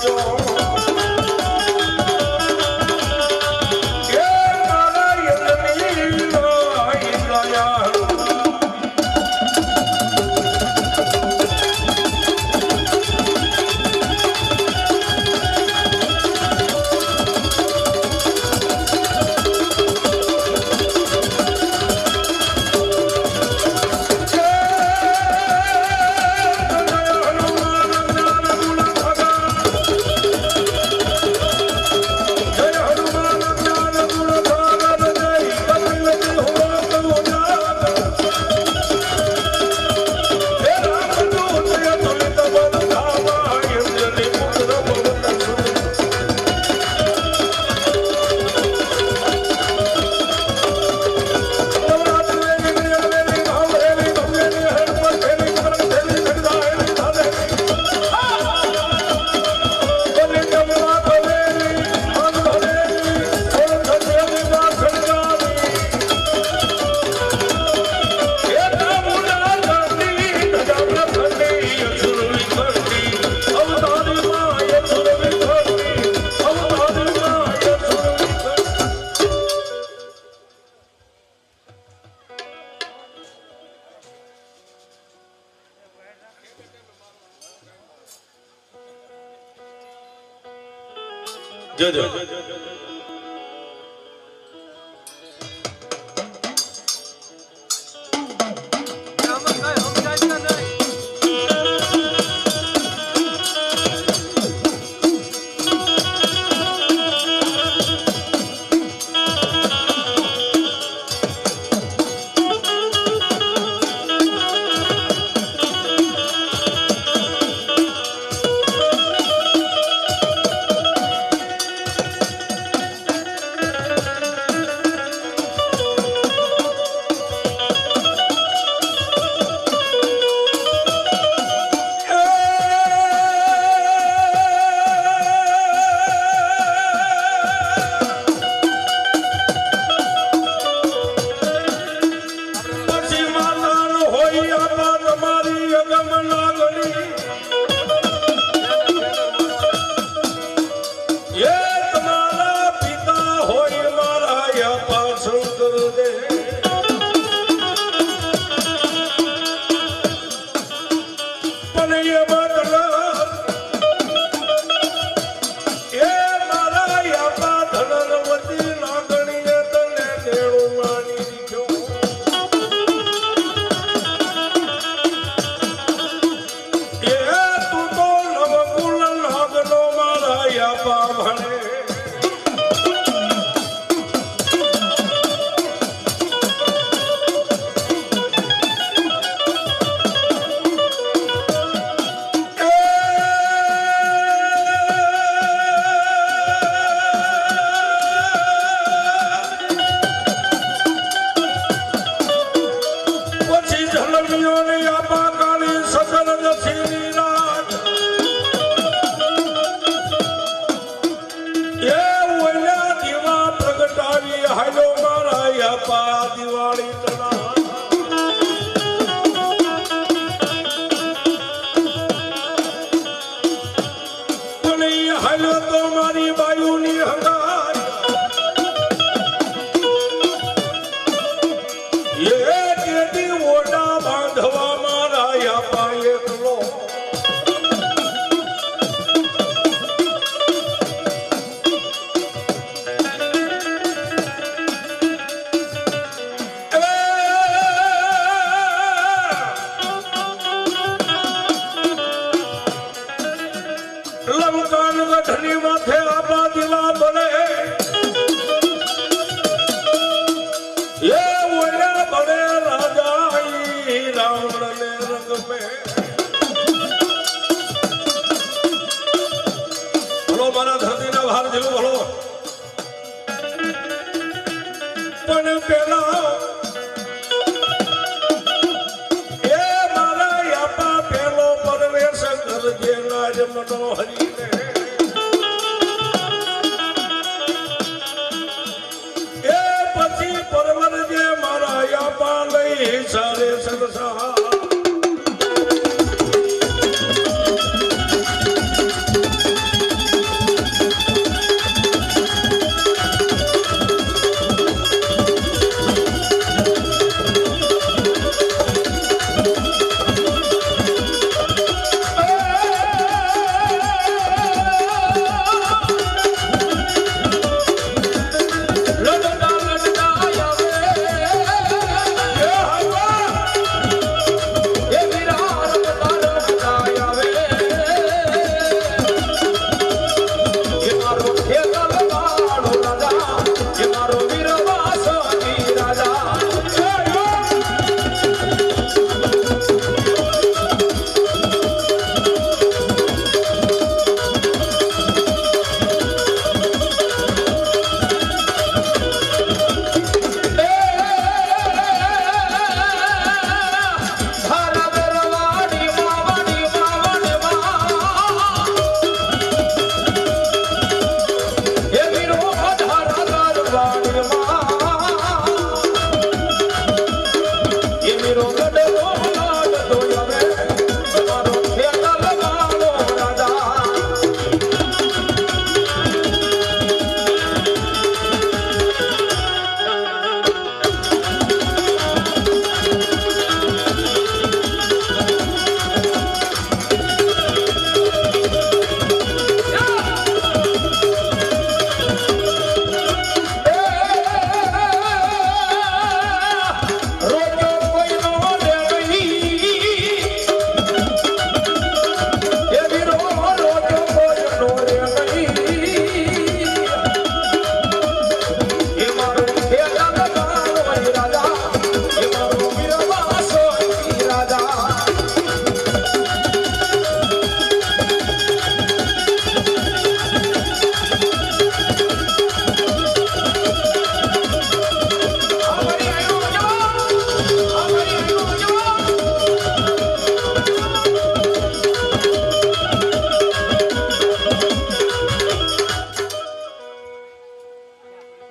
door. Diwali ચાવણ ને રંગ મે ભલો મારા ધરતી ના ભાર જેવું ભલો પણ પેલા એ મારા આપા પેલો પરવેશ કરજે सारे सदसा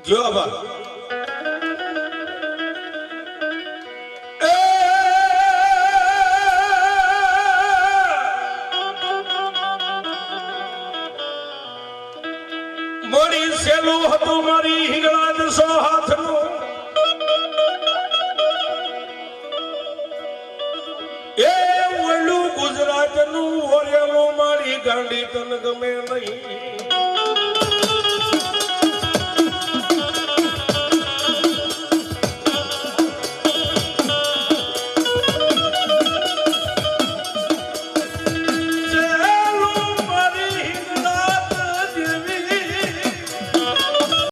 કયો આભાર મારી સેલું હતું મારી હિંગળા દસો એ ઓલું ગુજરાતનું ઓરેલું મારી ગાંડી તન ગમે નહીં